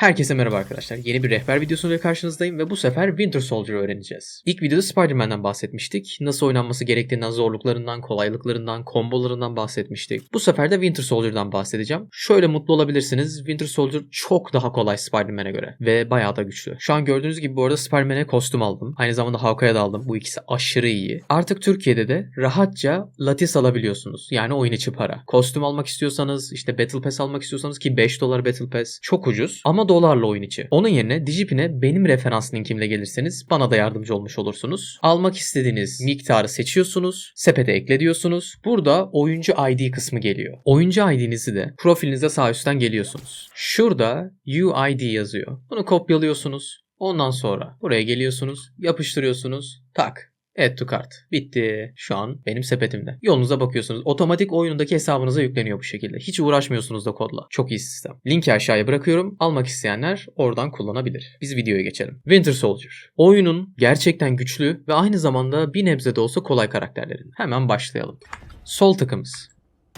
Herkese merhaba arkadaşlar. Yeni bir rehber videosuyla karşınızdayım ve bu sefer Winter Soldier'ı öğreneceğiz. İlk videoda Spider-Man'den bahsetmiştik. Nasıl oynanması gerektiğinden, zorluklarından, kolaylıklarından, kombolarından bahsetmiştik. Bu sefer de Winter Soldier'dan bahsedeceğim. Şöyle mutlu olabilirsiniz. Winter Soldier çok daha kolay Spider-Man'e göre ve bayağı da güçlü. Şu an gördüğünüz gibi bu arada Spider-Man'e kostüm aldım. Aynı zamanda Hawkeye'ya da aldım. Bu ikisi aşırı iyi. Artık Türkiye'de de rahatça Latis alabiliyorsunuz. Yani oyun içi para. Kostüm almak istiyorsanız, işte Battle Pass almak istiyorsanız ki 5 dolar Battle Pass çok ucuz ama dolarla oyun içi. Onun yerine Digipin'e benim referans linkimle gelirseniz bana da yardımcı olmuş olursunuz. Almak istediğiniz miktarı seçiyorsunuz. Sepete ekle diyorsunuz. Burada oyuncu ID kısmı geliyor. Oyuncu ID'nizi de profilinize sağ üstten geliyorsunuz. Şurada UID yazıyor. Bunu kopyalıyorsunuz. Ondan sonra buraya geliyorsunuz, yapıştırıyorsunuz. Tak. Add to cart. Bitti. Şu an benim sepetimde. Yolunuza bakıyorsunuz. Otomatik oyunundaki hesabınıza yükleniyor bu şekilde. Hiç uğraşmıyorsunuz da kodla. Çok iyi sistem. Linki aşağıya bırakıyorum. Almak isteyenler oradan kullanabilir. Biz videoya geçelim. Winter Soldier. Oyunun gerçekten güçlü ve aynı zamanda bir nebze de olsa kolay karakterlerin. Hemen başlayalım. Sol takımız.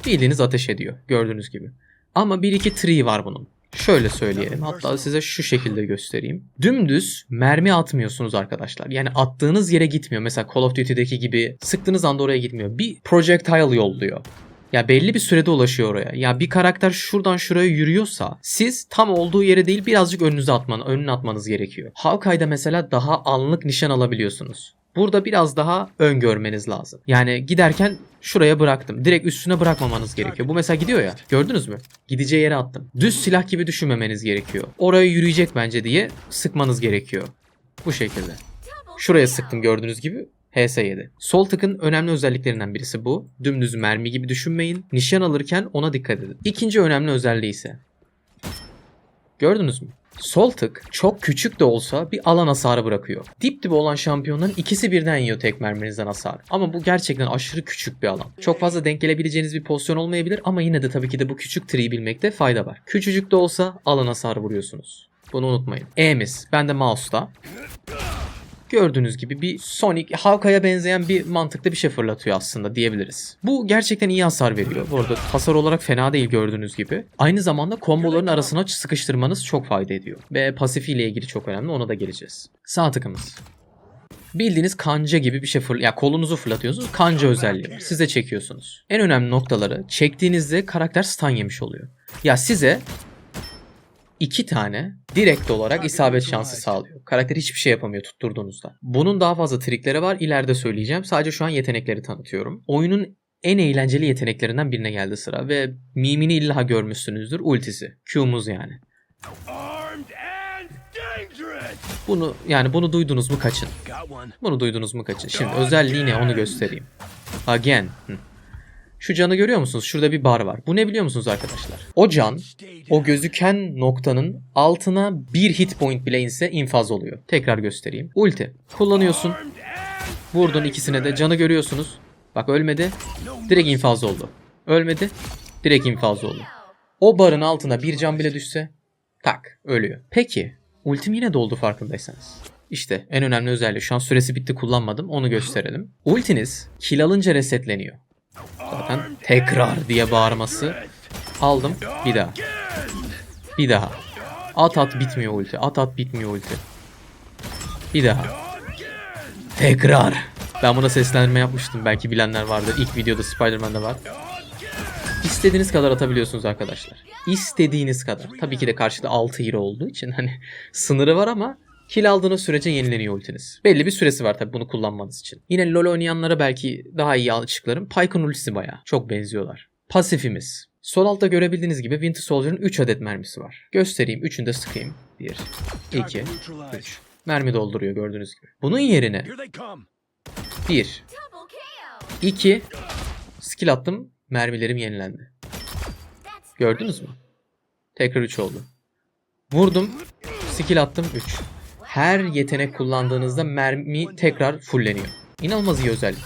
Bildiğiniz ateş ediyor. Gördüğünüz gibi. Ama bir iki tree var bunun. Şöyle söyleyelim. Hatta size şu şekilde göstereyim. Dümdüz mermi atmıyorsunuz arkadaşlar. Yani attığınız yere gitmiyor. Mesela Call of Duty'deki gibi sıktığınız anda oraya gitmiyor. Bir projectile yolluyor. Ya belli bir sürede ulaşıyor oraya. Ya bir karakter şuradan şuraya yürüyorsa siz tam olduğu yere değil birazcık önünüze atman, önüne atmanız gerekiyor. Hawkeye'da mesela daha anlık nişan alabiliyorsunuz. Burada biraz daha öngörmeniz lazım. Yani giderken şuraya bıraktım. Direkt üstüne bırakmamanız gerekiyor. Bu mesela gidiyor ya. Gördünüz mü? Gideceği yere attım. Düz silah gibi düşünmemeniz gerekiyor. Oraya yürüyecek bence diye sıkmanız gerekiyor. Bu şekilde. Şuraya sıktım gördüğünüz gibi. HS7. Sol tıkın önemli özelliklerinden birisi bu. Dümdüz mermi gibi düşünmeyin. Nişan alırken ona dikkat edin. İkinci önemli özelliği ise. Gördünüz mü? Sol tık çok küçük de olsa bir alan hasarı bırakıyor. Dip dibe olan şampiyonların ikisi birden yiyor tek merminizden hasar. Ama bu gerçekten aşırı küçük bir alan. Çok fazla denk gelebileceğiniz bir pozisyon olmayabilir ama yine de tabii ki de bu küçük tree'yi bilmekte fayda var. Küçücük de olsa alan hasarı vuruyorsunuz. Bunu unutmayın. E'miz. Ben de mouse'da. Gördüğünüz gibi bir Sonic, Hawkeye'ya benzeyen bir mantıkta bir şey fırlatıyor aslında diyebiliriz. Bu gerçekten iyi hasar veriyor. Bu arada hasar olarak fena değil gördüğünüz gibi. Aynı zamanda komboların arasına sıkıştırmanız çok fayda ediyor. Ve pasifiyle ilgili çok önemli ona da geleceğiz. Sağ tıkımız. Bildiğiniz kanca gibi bir şey fırl ya kolunuzu fırlatıyorsunuz. Kanca özelliği var. Size çekiyorsunuz. En önemli noktaları çektiğinizde karakter stun yemiş oluyor. Ya size iki tane direkt olarak isabet şansı sağlıyor. Karakter hiçbir şey yapamıyor tutturduğunuzda. Bunun daha fazla trikleri var. İleride söyleyeceğim. Sadece şu an yetenekleri tanıtıyorum. Oyunun en eğlenceli yeteneklerinden birine geldi sıra ve mimini illa görmüşsünüzdür. Ultisi. Q'muz yani. Bunu yani bunu duydunuz mu kaçın. Bunu duydunuz mu kaçın. Şimdi özelliği ne onu göstereyim. Again. Hı. Şu canı görüyor musunuz? Şurada bir bar var. Bu ne biliyor musunuz arkadaşlar? O can o gözüken noktanın altına bir hit point bile inse infaz oluyor. Tekrar göstereyim. Ulti. Kullanıyorsun. Vurdun ikisine de. Canı görüyorsunuz. Bak ölmedi. Direkt infaz oldu. Ölmedi. Direkt infaz oldu. O barın altına bir can bile düşse tak ölüyor. Peki ultim yine doldu farkındaysanız. İşte en önemli özelliği şu an süresi bitti kullanmadım onu gösterelim. Ultiniz kill alınca resetleniyor. Tekrar diye bağırması. Aldım bir daha. Bir daha. At at bitmiyor ulti. At at bitmiyor ulti. Bir daha. Tekrar. Ben buna seslendirme yapmıştım. Belki bilenler vardır. İlk videoda Spider-Man'de var. İstediğiniz kadar atabiliyorsunuz arkadaşlar. İstediğiniz kadar. Tabii ki de karşıda 6 hero olduğu için hani sınırı var ama kill aldığınız sürece yenileniyor ultiniz. Belli bir süresi var tabii bunu kullanmanız için. Yine LoL oynayanlara belki daha iyi açıklarım. Pyke'ın ultisi bayağı. Çok benziyorlar. Pasifimiz. Sol altta görebildiğiniz gibi Winter Soldier'ın 3 adet mermisi var. Göstereyim. Üçünü de sıkayım. 1, 2, 3. Mermi dolduruyor gördüğünüz gibi. Bunun yerine Here they come. 1, 2, skill attım. Mermilerim yenilendi. Gördünüz mü? Tekrar 3 oldu. Vurdum. Skill attım 3. Her yetenek kullandığınızda mermi tekrar fulleniyor. İnanılmaz iyi özellik.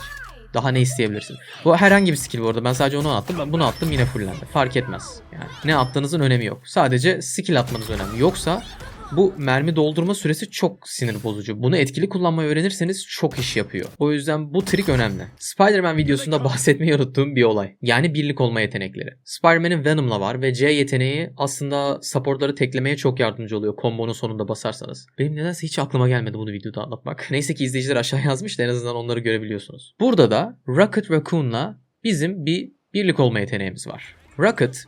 Daha ne isteyebilirsin? Bu herhangi bir skill bu arada. Ben sadece onu attım. Ben bunu attım yine fullendi. Fark etmez. Yani ne attığınızın önemi yok. Sadece skill atmanız önemli. Yoksa Bu mermi doldurma süresi çok sinir bozucu. Bunu etkili kullanmayı öğrenirseniz çok iş yapıyor. O yüzden bu trik önemli. Spider-Man videosunda bahsetmeyi unuttuğum bir olay. Yani birlik olma yetenekleri. Spider-Man'in Venom'la var ve C yeteneği aslında supportları teklemeye çok yardımcı oluyor kombonun sonunda basarsanız. Benim nedense hiç aklıma gelmedi bunu videoda anlatmak. Neyse ki izleyiciler aşağı yazmış da en azından onları görebiliyorsunuz. Burada da Rocket Raccoon'la bizim bir birlik olma yeteneğimiz var. Rocket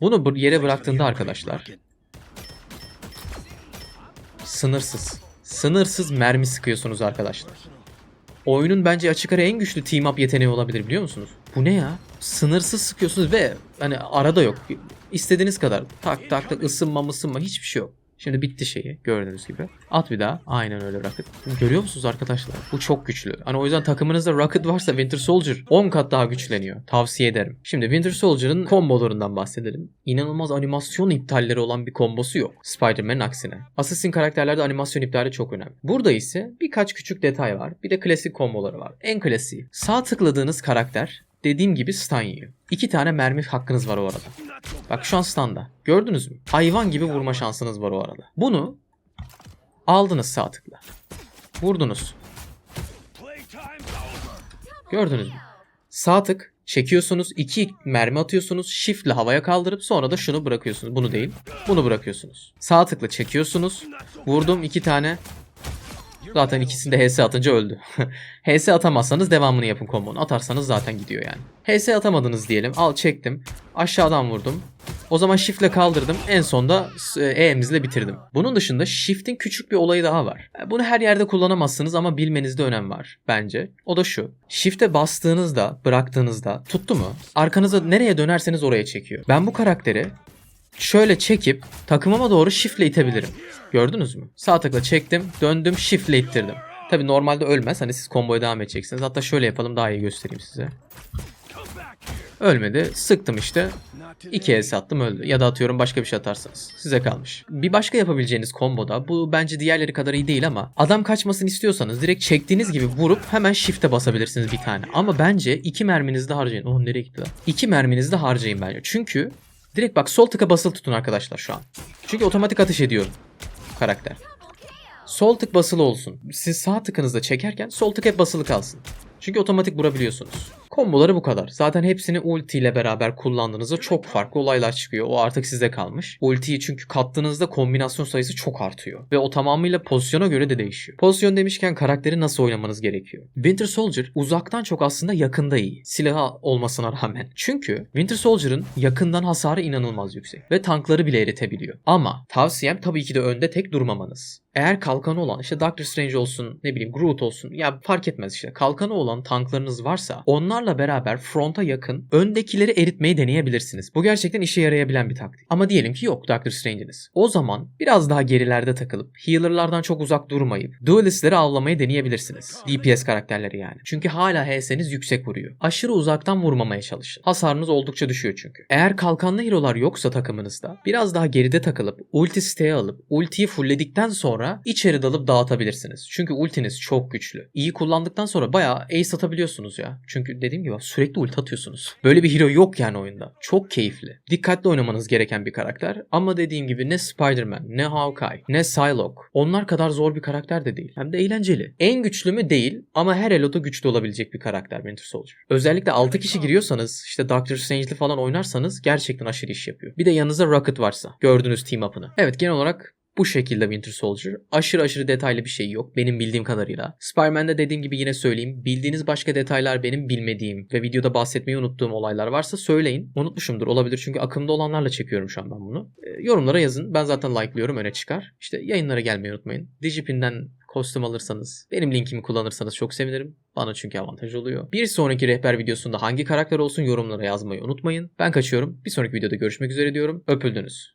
bunu bu yere bıraktığında arkadaşlar sınırsız. Sınırsız mermi sıkıyorsunuz arkadaşlar. Oyunun bence açık ara en güçlü team up yeteneği olabilir biliyor musunuz? Bu ne ya? Sınırsız sıkıyorsunuz ve hani arada yok. İstediğiniz kadar tak tak tak ısınma mısınma hiçbir şey yok. Şimdi bitti şeyi gördüğünüz gibi. At bir daha. Aynen öyle Rocket. Görüyor musunuz arkadaşlar? Bu çok güçlü. Hani o yüzden takımınızda Rocket varsa Winter Soldier 10 kat daha güçleniyor. Tavsiye ederim. Şimdi Winter Soldier'ın kombolarından bahsedelim. İnanılmaz animasyon iptalleri olan bir kombosu yok. Spider-Man'in aksine. Assassin karakterlerde animasyon iptali çok önemli. Burada ise birkaç küçük detay var. Bir de klasik komboları var. En klasiği. Sağ tıkladığınız karakter dediğim gibi stun yiyor. İki tane mermi hakkınız var o arada. Bak şu an standa. Gördünüz mü? Hayvan gibi vurma şansınız var o arada. Bunu aldınız sağ tıkla. Vurdunuz. Gördünüz mü? Sağ tık çekiyorsunuz. iki mermi atıyorsunuz. Shift ile havaya kaldırıp sonra da şunu bırakıyorsunuz. Bunu değil. Bunu bırakıyorsunuz. Sağ tıkla çekiyorsunuz. Vurdum iki tane. Zaten ikisinde HS atınca öldü. HS atamazsanız devamını yapın kombonu. Atarsanız zaten gidiyor yani. HS atamadınız diyelim. Al çektim. Aşağıdan vurdum. O zaman shift'le kaldırdım. En sonda e, E'mizle bitirdim. Bunun dışında shift'in küçük bir olayı daha var. E, Bunu her yerde kullanamazsınız ama bilmenizde önem var bence. O da şu. Shift'e bastığınızda, bıraktığınızda tuttu mu? Arkanıza nereye dönerseniz oraya çekiyor. Ben bu karakteri şöyle çekip takımıma doğru shift'le itebilirim. Gördünüz mü? Sağ tıkla çektim, döndüm, shift'le ittirdim. Tabi normalde ölmez. Hani siz komboya devam edeceksiniz. Hatta şöyle yapalım daha iyi göstereyim size. Ölmedi. Sıktım işte. İki el sattım öldü. Ya da atıyorum başka bir şey atarsanız. Size kalmış. Bir başka yapabileceğiniz komboda bu bence diğerleri kadar iyi değil ama adam kaçmasını istiyorsanız direkt çektiğiniz gibi vurup hemen shift'e basabilirsiniz bir tane. Ama bence iki merminizi de harcayın. Oh nereye gitti lan? İki merminizi de harcayın bence. Çünkü direkt bak sol tıka basılı tutun arkadaşlar şu an. Çünkü otomatik atış ediyor karakter. Sol tık basılı olsun. Siz sağ tıkınızda çekerken sol tık hep basılı kalsın. Çünkü otomatik vurabiliyorsunuz. Komboları bu kadar. Zaten hepsini ulti ile beraber kullandığınızda çok farklı olaylar çıkıyor. O artık size kalmış. Ultiyi çünkü kattığınızda kombinasyon sayısı çok artıyor. Ve o tamamıyla pozisyona göre de değişiyor. Pozisyon demişken karakteri nasıl oynamanız gerekiyor? Winter Soldier uzaktan çok aslında yakında iyi. Silahı olmasına rağmen. Çünkü Winter Soldier'ın yakından hasarı inanılmaz yüksek. Ve tankları bile eritebiliyor. Ama tavsiyem tabii ki de önde tek durmamanız. Eğer kalkanı olan işte Doctor Strange olsun ne bileyim Groot olsun ya fark etmez işte kalkanı olan tanklarınız varsa onlarla beraber fronta yakın öndekileri eritmeyi deneyebilirsiniz. Bu gerçekten işe yarayabilen bir taktik. Ama diyelim ki yok Doctor Strange'iniz. O zaman biraz daha gerilerde takılıp healer'lardan çok uzak durmayıp duelistleri avlamayı deneyebilirsiniz. DPS karakterleri yani. Çünkü hala HS'niz yüksek vuruyor. Aşırı uzaktan vurmamaya çalışın. Hasarınız oldukça düşüyor çünkü. Eğer kalkanlı hero'lar yoksa takımınızda biraz daha geride takılıp ulti stay alıp ultiyi fullledikten sonra içeri dalıp dağıtabilirsiniz. Çünkü ultiniz çok güçlü. İyi kullandıktan sonra bayağı ace atabiliyorsunuz ya. Çünkü dediğim gibi sürekli ulti atıyorsunuz. Böyle bir hero yok yani oyunda. Çok keyifli. Dikkatli oynamanız gereken bir karakter. Ama dediğim gibi ne Spider-Man, ne Hawkeye, ne Psylocke. Onlar kadar zor bir karakter de değil. Hem de eğlenceli. En güçlü mü değil ama her eloda güçlü olabilecek bir karakter Winter Soldier. Özellikle 6 kişi giriyorsanız işte Doctor Strange'li falan oynarsanız gerçekten aşırı iş yapıyor. Bir de yanınızda Rocket varsa. Gördüğünüz team up'ını. Evet genel olarak bu şekilde Winter Soldier. Aşırı aşırı detaylı bir şey yok benim bildiğim kadarıyla. Spider-Man'de dediğim gibi yine söyleyeyim. Bildiğiniz başka detaylar benim bilmediğim ve videoda bahsetmeyi unuttuğum olaylar varsa söyleyin. Unutmuşumdur olabilir çünkü akımda olanlarla çekiyorum şu an ben bunu. E, yorumlara yazın. Ben zaten like'lıyorum öne çıkar. İşte yayınlara gelmeyi unutmayın. Digipin'den kostüm alırsanız, benim linkimi kullanırsanız çok sevinirim. Bana çünkü avantaj oluyor. Bir sonraki rehber videosunda hangi karakter olsun yorumlara yazmayı unutmayın. Ben kaçıyorum. Bir sonraki videoda görüşmek üzere diyorum. Öpüldünüz.